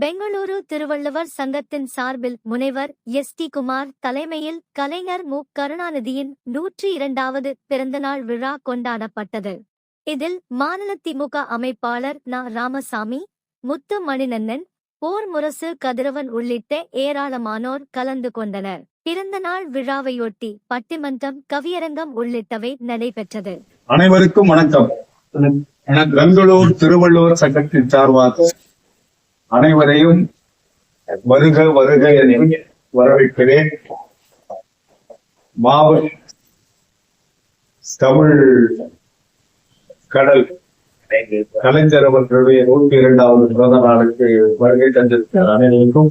பெங்களூரு திருவள்ளுவர் சங்கத்தின் சார்பில் முனைவர் எஸ் டி குமார் தலைமையில் கலைஞர் மு. கருணாநிதியின் நூற்றி இரண்டாவது பிறந்தநாள் விழா கொண்டாடப்பட்டது. இதில் மாநில திமுக அமைப்பாளர் ந. ராமசாமி முத்து மணிநன்னன் போர் முரசு கதிரவன் உள்ளிட்ட ஏராளமானோர் கலந்து கொண்டனர். பிறந்தநாள் விழாவையொட்டி பட்டிமன்றம் கவியரங்கம் உள்ளிட்டவை நடைபெற்றது. அனைவருக்கும் வணக்கம். பெங்களூர் திருவள்ளுவர் சங்கத்தின் சார்பாக அனைவரையும் வருக வருக என வரவேற்கிறேன். மாவட்ட தமிழ் கடல் கலைஞர் அவர்களுடைய நூற்றி இரண்டாவது பிறந்த நாளுக்கு வருகை தந்திருக்கிறார் அனைவருக்கும்.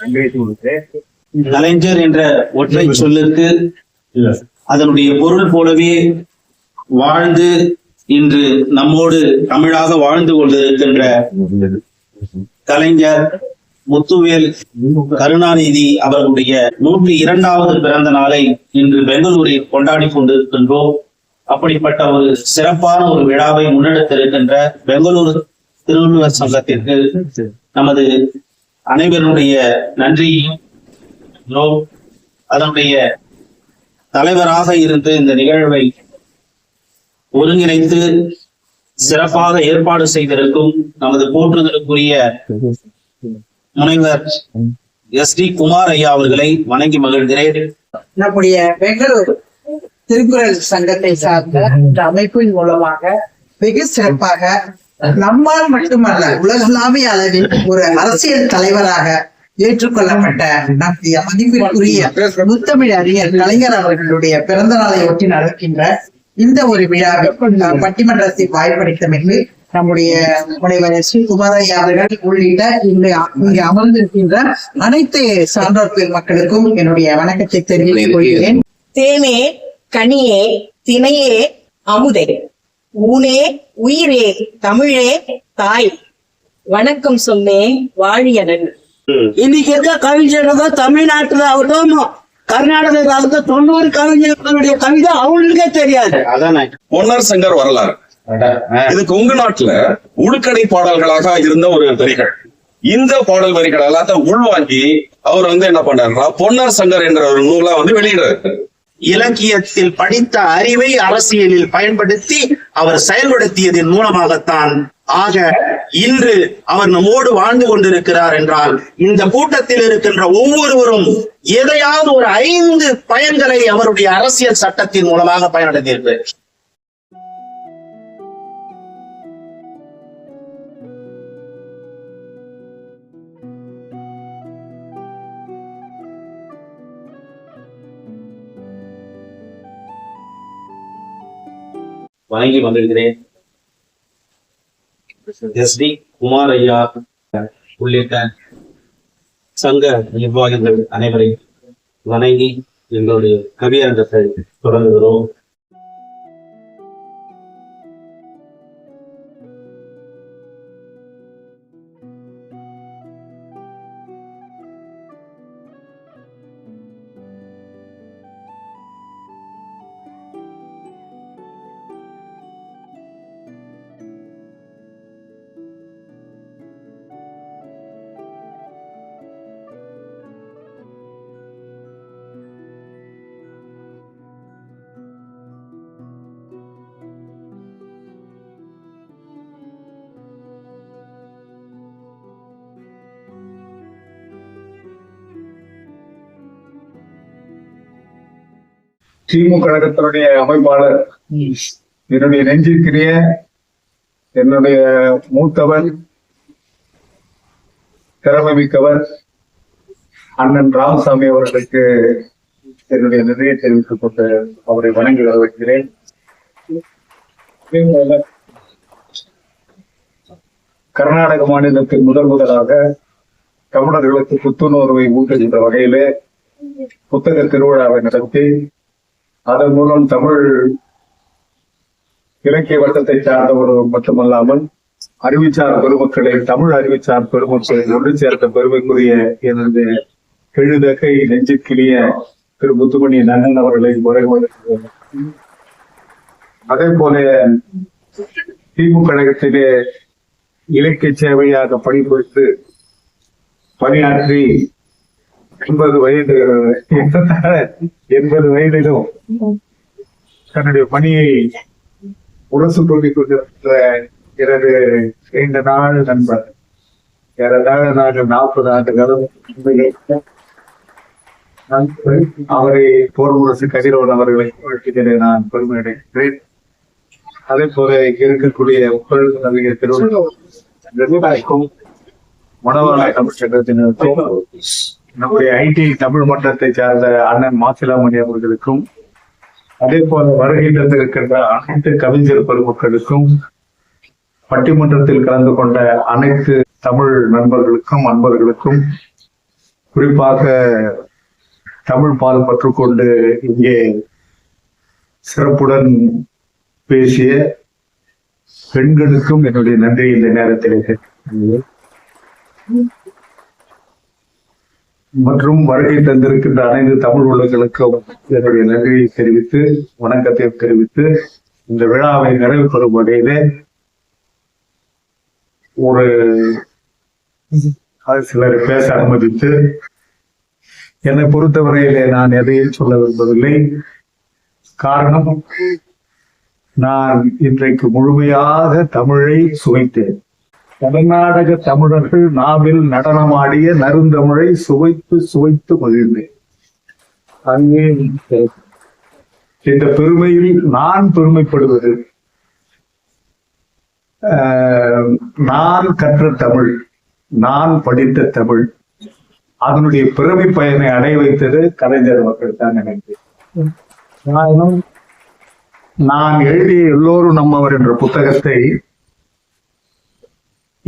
நன்றி சொல்கிறேன் கலைஞர் என்ற ஒற்றை சொல்லுக்கு அதனுடைய பொருள் போலவே வாழ்ந்து இன்று நம்மோடு தமிழாக வாழ்ந்து கொண்டிருக்கின்ற கலைஞர் முத்துவேல் கருணாநிதி அவர்களுடைய நூற்றி இரண்டாவது பிறந்த நாளை இன்று பெங்களூரில் கொண்டாடி கொண்டிருக்கின்றோம். அப்படிப்பட்ட ஒரு சிறப்பான ஒரு விழாவை முன்னெடுத்திருக்கின்ற பெங்களூரு திருவள்ளுவர் சங்கத்திற்கு நமது அனைவருடைய நன்றியையும் அதனுடைய தலைவராக இருந்து இந்த நிகழ்வை ஒருங்கிணைத்து சிறப்பாக ஏற்பாடு செய்திருக்கும் நமது போற்றுதலுக்குரிய முனைவர் எஸ் டி குமார் ஐயா அவர்களை வணங்கி மகிழ்கிறேன். நம்முடைய பெங்களூர் திருக்குறள் சங்கத்தை சார்ந்த இந்த அமைப்பின் மூலமாக வெகு சிறப்பாக நம்மால் மட்டுமல்ல உலகளாவிய அளவில் ஒரு அரசியல் தலைவராக ஏற்றுக்கொள்ளப்பட்ட நம்முடைய மதிப்பிற்குரிய முத்தமிழ் அறிஞர் கலைஞர் அவர்களுடைய பிறந்த நாளை ஒட்டி நடக்கின்ற இந்த ஒரு விழாவில் நாம் பட்டிமன்றத்தில் வாய்ப்பளித்தமைக்கு நம்முடைய முனைவர் எஸ் வி குமாரையா அவர்கள் உள்ளிட்ட இங்கு இங்கு அமர்ந்திருக்கின்ற அனைத்து சான்றோர் பெருமக்களுக்கும் என்னுடைய வணக்கத்தை தெரிவித்துக் கொள்கிறேன். தேனே கனியே தினையே அமுதே. ஊனே உயிரே தமிழே தாய். வணக்கம் சொன்னேன் வாழியனன். இன்னைக்கு இருக்க கவிஞர்கள் தமிழ்நாட்டுல ஆகட்டும் ஆகட்டும் தொண்ணூறு கவிஞர்களுடைய கவிதை அவங்களுக்கே தெரியாது. அதானே பொன்னர் சங்கர் வரலாறு. இது கொங்கு நாட்டுல உடுக்கடை பாடல்களாக இருந்த ஒரு வரிகள். இந்த பாடல் வரிகள் எல்லாத்தையும் உள்வாங்கி அவர் வந்து என்ன பண்றாருன்னா பொன்னர் சங்கர் என்ற ஒரு நூலா வந்து வெளியிடுறாரு. இலக்கியத்தில் படித்த அறிவை அரசியலில் பயன்படுத்தி அவர் செயல்படுத்தியதன் மூலமாகத்தான் ஆக இன்று அவர் நம்மோடு வாழ்ந்து கொண்டிருக்கிறார் என்றால் இந்த கூட்டத்தில் இருக்கின்ற ஒவ்வொருவரும் எதையாவது ஒரு ஐந்து பயன்களை அவருடைய அரசியல் சட்டத்தின் மூலமாக பயனடைந்திருக்கிறார் வணங்கி வந்திருக்கிறேன். எஸ் டி குமார் ஐயா உள்ளிட்ட சங்க நிர்வாகிகள் அனைவரையும் வணங்கி எங்களுடைய கவியரங்கத்தை தொடங்குகிறோம். திமுக கழகத்தினுடைய அமைப்பாளர். என்னுடைய நெஞ்சிற்கிறிய என்னுடைய மூத்தவர் திறமை மிக்கவர் அண்ணன் ராமசாமி அவர்களுக்கு என்னுடைய நிறைய தெரிவித்துக் கொண்டு அவரை வணங்கி வரவேற்கிறேன். கர்நாடக மாநிலத்தில் முதல் முதலாக தமிழர்களுக்கு புத்துணர்வை ஊட்டுகின்ற வகையிலே புத்தக திருவிழாவை நடத்தி அதன் மூலம் தமிழ் இலக்கிய வட்டத்தை சார்ந்தவர்கள் மட்டுமல்லாமல் அறிவிச்சார் பெருமக்களை தமிழ் அறிவிச்சார் பெருமக்களை ஒன்று சேர்த்த பெருமைக்குரிய எனது கெழுதகை நெஞ்சுக்கிளிய திரு முத்துமணி நன்னன் அவர்களை முறை அதே போல திமுக கழகத்திலே இலக்கிய சேவையாக பணிபுரிந்து பணியாற்றி எண்பது வயது எண்பது வயதிலும் தன்னுடைய பணியை உரசு கொண்டிக் கொண்டிருக்கிற எனது நீண்ட நாள் நண்பர். ஏறத்தாழ நாங்கள் நாற்பது ஆண்டு காலம் அவரை போர் முரசு கதிரவன் அவர்களை வாழ்க்கையிலே நான் பெருமை அடைகிறேன் அதே போல இருக்கக்கூடிய உங்கள் நடிகர் திருவள்ளுவருக்கும் உணவாளர் தமிழ் சங்கத்தினருக்கும் நம்முடைய ஐடி தமிழ் மன்றத்தை சார்ந்த அண்ணன் மாசிலாமணி அவர்களுக்கும் அதே போல வருகை தந்திருக்கின்ற அனைத்து கவிஞர் பெருமக்களுக்கும் பட்டிமன்றத்தில் கலந்து கொண்ட அனைத்து தமிழ் நண்பர்களுக்கும் அன்பர்களுக்கும் குறிப்பாக தமிழ் பால் பற்றுக்கொண்டு இங்கே சிறப்புடன் பேசிய பெண்களுக்கும் என்னுடைய நன்றி இந்த நேரத்தில் மற்றும் வருகை தந்திருக்கின்ற அனைத்து தமிழ் உள்ளங்களுக்கும் என்னுடைய நன்றியை தெரிவித்து வணக்கத்தை தெரிவித்து இந்த விழாவை நிறைவு பெறும் வகையிலே ஒரு சிலரை பேச அனுமதித்து என்னை பொறுத்தவரையிலே நான் எதையும் சொல்ல விரும்பவில்லை. காரணம் நான் இன்றைக்கு முழுமையாக தமிழை சுவைத்தேன். கர்நாடக தமிழர்கள் நாவில் நடனமாடிய நறுந்தமிழை சுவைத்து சுவைத்து மகிழ்ந்தேன். அங்கே இந்த பெருமையில் நான் பெருமைப்படுவது நான் கற்ற தமிழ் நான் படித்த தமிழ் அதனுடைய பிறவி பயனை அடைய வைத்தது கலைஞர் மக்கள் தான் நினைக்கிறேன். நான் எழுதிய எல்லோரும் நம்மவர் என்ற புத்தகத்தை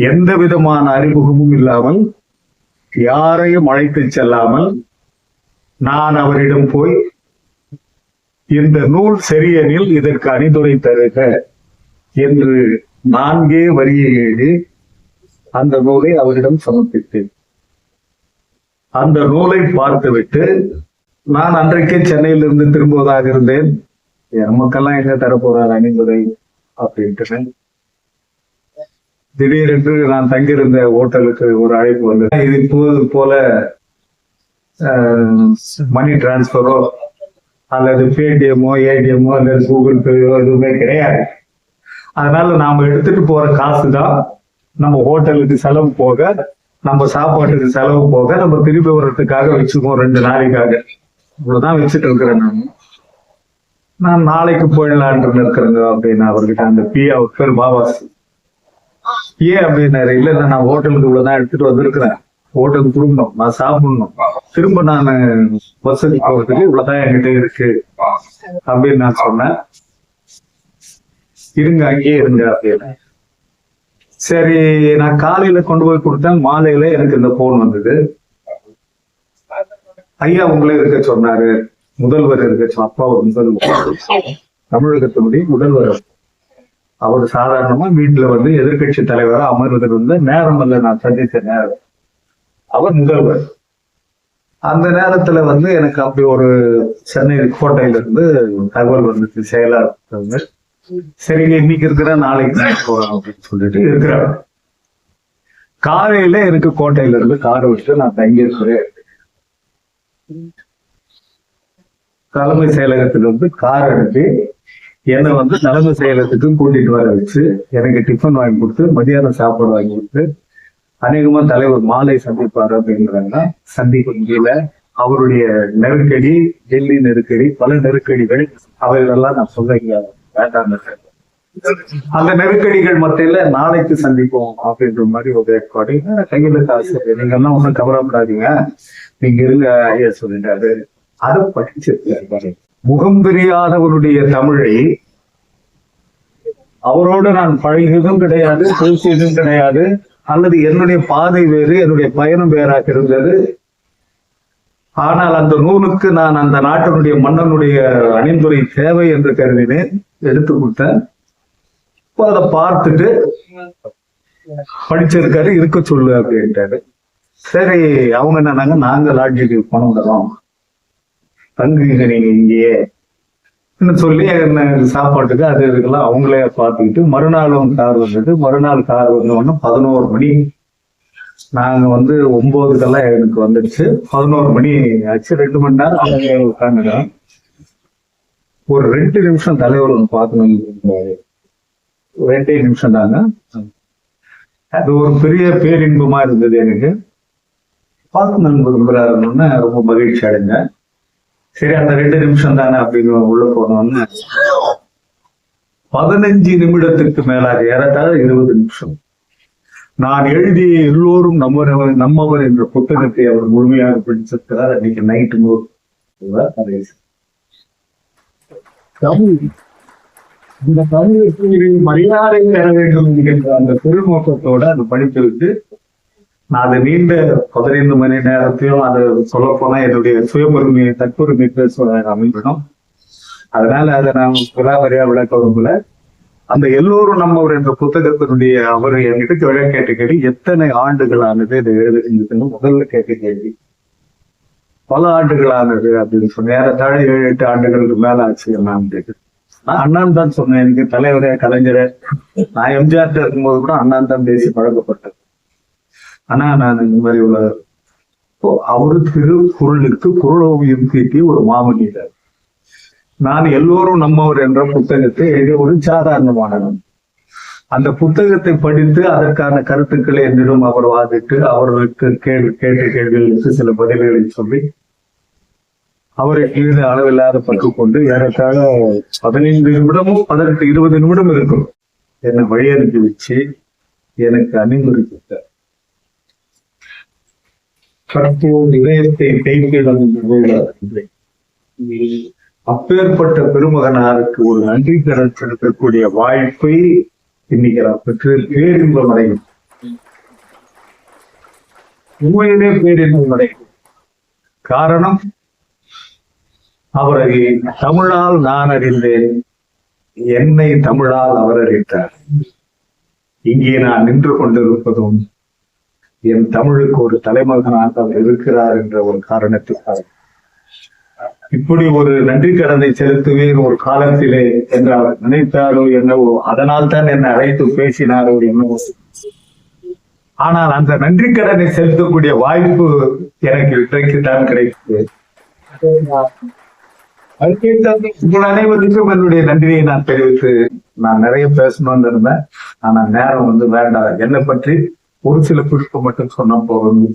எந்த விதமான அறிமுகமும் இல்லாமல் யாரையும் அழைத்து செல்லாமல் நான் அவரிடம் போய் இந்த நூல் சரியனில் இதற்கு அணிதுரை தருக என்று நான்கே வரியை எழுதி அந்த நூலை அவரிடம் சமர்ப்பித்தேன். அந்த நூலை பார்த்துவிட்டு நான் அன்றைக்கே சென்னையிலிருந்து திரும்புவதாக இருந்தேன். நமக்கெல்லாம் எங்க தரப்போறார் அணிந்துரை அப்படின்ட்டு திடீரென்று நான் தங்கியிருந்த ஹோட்டலுக்கு ஒரு அழைப்பு வந்தது. இது இப்போது போல மணி டிரான்ஸ்பரோ அல்லது பேடிஎம்மோ ஏடிஎம்மோ அல்லது கூகுள் பேயோ எதுவுமே கிடையாது. அதனால நாம எடுத்துட்டு போற காசு தான் நம்ம ஹோட்டலுக்கு செலவு போக நம்ம சாப்பாட்டுக்கு செலவு போக நம்ம திருப்பி வர்றதுக்காக வச்சுக்குவோம் ரெண்டு நாளைக்காக. இவ்வளவுதான் வச்சுட்டு இருக்கிறேன் நான். நான் நாளைக்கு போயிடலான்ட்டு இருக்கிறேங்க அப்படின்னு அவர்கிட்ட அந்த பி அவர் பேர் பாபாஸ். ஏன் அப்படின்னாரு? இல்ல இல்ல நான் ஹோட்டலுக்கு இவ்வளவுதான் எடுத்துட்டு வந்திருக்கிறேன். ஹோட்டலுக்கு கொடுக்கணும் நான் சாப்பிடணும். திரும்ப நான் பஸ்ஸுக்கு போறதுக்கு இவ்வளவுதான் என்கிட்ட இருக்கு அப்படின்னு நான் சொன்னேன். இருங்க அங்கேயே இருங்க அப்படின்னு. சரி நான் காலையில கொண்டு போய் கொடுத்தேன். மாலையில எனக்கு இந்த போன் வந்தது. ஐயா உங்களே இருக்க சொன்னாரு. முதல்வர் இருக்க சொன்ன அப்பா ஒரு முதல்வர். தமிழகத்தினுடைய முதல்வர் அவர் சாதாரணமா வீட்டுல வந்து எதிர்க்கட்சி தலைவரா அமர்ந்து இருந்த நேரம் அல்ல நான் சந்தித்த நேரம். அவர் முதல்வர். அந்த நேரத்துல வந்து எனக்கு அப்படி ஒரு சென்னை கோட்டையில இருந்து தகவல் வந்துச்சு செயலாளர் சரிங்க இன்னைக்கு இருக்கிற நாளைக்கு போறோம் அப்படின்னு சொல்லிட்டு இருக்கிறாங்க. காலையில எனக்கு கோட்டையில இருந்து கார் விட்டு நான் தங்கியிருக்கிறேன். தலைமை செயலகத்திலிருந்து கார் எடுத்து என்னை வந்து தலைமை செயலத்துக்கும் கூட்டிட்டு வர வச்சு எனக்கு டிஃபன் வாங்கி கொடுத்து மதியானம் சாப்பாடு வாங்கி கொடுத்து அநேகமா தலைவர் மாலை சந்திப்பாரு அப்படின்றாங்கன்னா சந்திக்க முடியல அவருடைய நெருக்கடி டெல்லி நெருக்கடி பல நெருக்கடிகள் அவைகளெல்லாம் நான் சொல்ல வேண்டாம் அந்த நெருக்கடிகள் மத்தியில நாளைக்கு சந்திப்போம் அப்படின்ற மாதிரி ஒரு ஏற்பாடு. கையில காசு நீங்க எல்லாம் ஒண்ணும் கவலைப்படாதீங்க. நீங்க இருங்க ஐயா சொல்லிட்டாரு. அதை படிச்சிருக்காரு. முகம் தெரியாதவருடைய தமிழை அவரோடு நான் பழகியதும் கிடையாது பேசியதும் கிடையாது. அல்லது என்னுடைய பாதை வேறு என்னுடைய பயணம் வேறாக இருந்தது. ஆனால் அந்த நூலுக்கு நான் அந்த நாட்டினுடைய மன்னனுடைய அணிந்துரை தேவை என்று கருதினேன் எடுத்து கொடுத்தேன் இப்போ அதை பார்த்துட்டு படிச்சிருக்காரு இருக்க சொல்லு அப்படின்ட்டாரு. சரி அவங்க என்னன்னாங்க நாங்க லாட்ஜிக்கு பணம் தரோம் தங்குகிறேன் இங்கேயே சொல்லி என்ன சாப்பாட்டுக்கு அது இதுக்கெல்லாம் அவங்களே பார்த்துக்கிட்டு மறுநாளும் கார் வந்தது மறுநாள் கார் வந்தோடனே பதினோரு மணி நாங்கள் வந்து ஒம்போதுக்கெல்லாம் எனக்கு வந்துடுச்சு. பதினோரு மணி ஆச்சு ரெண்டு மணி நேரம் அவங்க உட்காந்துட்டோம் ஒரு ரெண்டு நிமிஷம் தலைவர் ஒன்று பார்க்கணும் ரெண்டே நிமிஷம் தாங்க. அது ஒரு பெரிய பேரின்பமா இருந்தது எனக்கு. பார்க்கணும் விரும்புறாருன்னு ரொம்ப மகிழ்ச்சி அடைஞ்சேன் சரி அந்த ரெண்டு நிமிஷம் தானே அப்படின்னு உள்ள போனோம்னு. பதினஞ்சு நிமிடத்துக்கு மேலாக ஏறத்தாழ இருபது நிமிஷம். நான் எழுதிய எல்லோரும் நம்மவர் நம்மவர் என்ற புத்தகத்தை அவர் முழுமையாக படிச்சிருக்கிறார் அன்னைக்கு நைட்டு தமிழ் இந்த தமிழுக்கு மரியாதை பெற வேண்டும் என்கின்ற அந்த பெருநோக்கத்தோட அதை படித்து விட்டு நான் அதை நீண்ட பதினைந்து மணி நேரத்தையும் அது சொல்ல போனா என்னுடைய சுயபெருமையை தற்பெருமை பேசுவதாக அமைப்பிடும் அதனால அதை நான் விலாவரியா விளக்க விரும்பல. அந்த எல்லோரும் நம்மவர் என்ற புத்தகத்தினுடைய அவர் என்கிட்ட விழா கேட்ட கேள்வி எத்தனை ஆண்டுகளானது இதை எழுதுகிறதுன்னு முதல்ல கேட்ட கேள்வி. பல ஆண்டுகளானது அப்படின்னு சொன்னேன். ஏறத்தாழ ஏழு எட்டு ஆண்டுகளுக்கு மேல ஆச்சு எல்லாம் நான் அண்ணான் தான் சொன்னேன். எனக்கு தலைவரே கலைஞரே. நான் எம்ஜிஆர் இருக்கும்போது கூட அண்ணான் தான் பேசி பழக்கப்பட்டேன். ஆனா நான் இந்த மாதிரி உள்ள இப்போ அவரு திருக்குறளுக்கு குரலோவியம் தீட்டிய ஒரு மாமனிதர் நான் எல்லோரும் நம்மவர் என்ற புத்தகத்தை எழுதிய ஒரு சாதாரணமானவன் அந்த புத்தகத்தை படித்து அதற்கான கருத்துக்களை என்னிடம் அவர் வாதிட்டு அவர்களுக்கு கேள்வி கேட்ட கேள்விகளுக்கு சில பதில்களை சொல்லி அவரை எழுத அளவில்லாத பற்று கொண்டு ஏறத்தாழ பதினைந்து நிமிடமும் பதினெட்டு இருபது நிமிடம் இருக்கும். என்னை வழி அனுப்பி வச்சு எனக்கு அணிந்துரைத்தார் கற்போர் இதயத்தை தேய்த்திடம் அப்பேற்பட்ட பெருமகனாருக்கு ஒரு நன்றி கடன் செலுத்தக்கூடிய வாய்ப்பை இன்னைக்கு நான் பெற்று பேரின்பம் அடையும். உண்மையிலே பேரின்பம் அடையும். காரணம் அவரை தமிழால் நான் அறிந்தேன். என்னை தமிழால் அவர் அறிந்தார். இங்கே நான் நின்று கொண்டிருப்பதும் என் தமிழுக்கு ஒரு தலைமகனாக அவர் இருக்கிறார் என்ற ஒரு காரணத்திற்காக. இப்படி ஒரு நன்றி கடனை செலுத்துவேன் ஒரு காலத்திலே என்று அவர் நினைத்தாரோ என்னவோ அதனால் தான் என்னை அழைத்து பேசினாரோ என்னவோ. ஆனால் அந்த நன்றி கடனை செலுத்தக்கூடிய வாய்ப்பு எனக்கு இன்றைக்கு தான் கிடைத்தது உங்கள் அனைவருக்கும் என்னுடைய நன்றியை நான் தெரிவித்து நான் நிறைய பேசணும்னு இருந்தேன். ஆனா நேரம் வந்து வேண்டாம். என்னை பற்றி ஒரு சில குறிப்பு மட்டும் சொன்ன போதும்.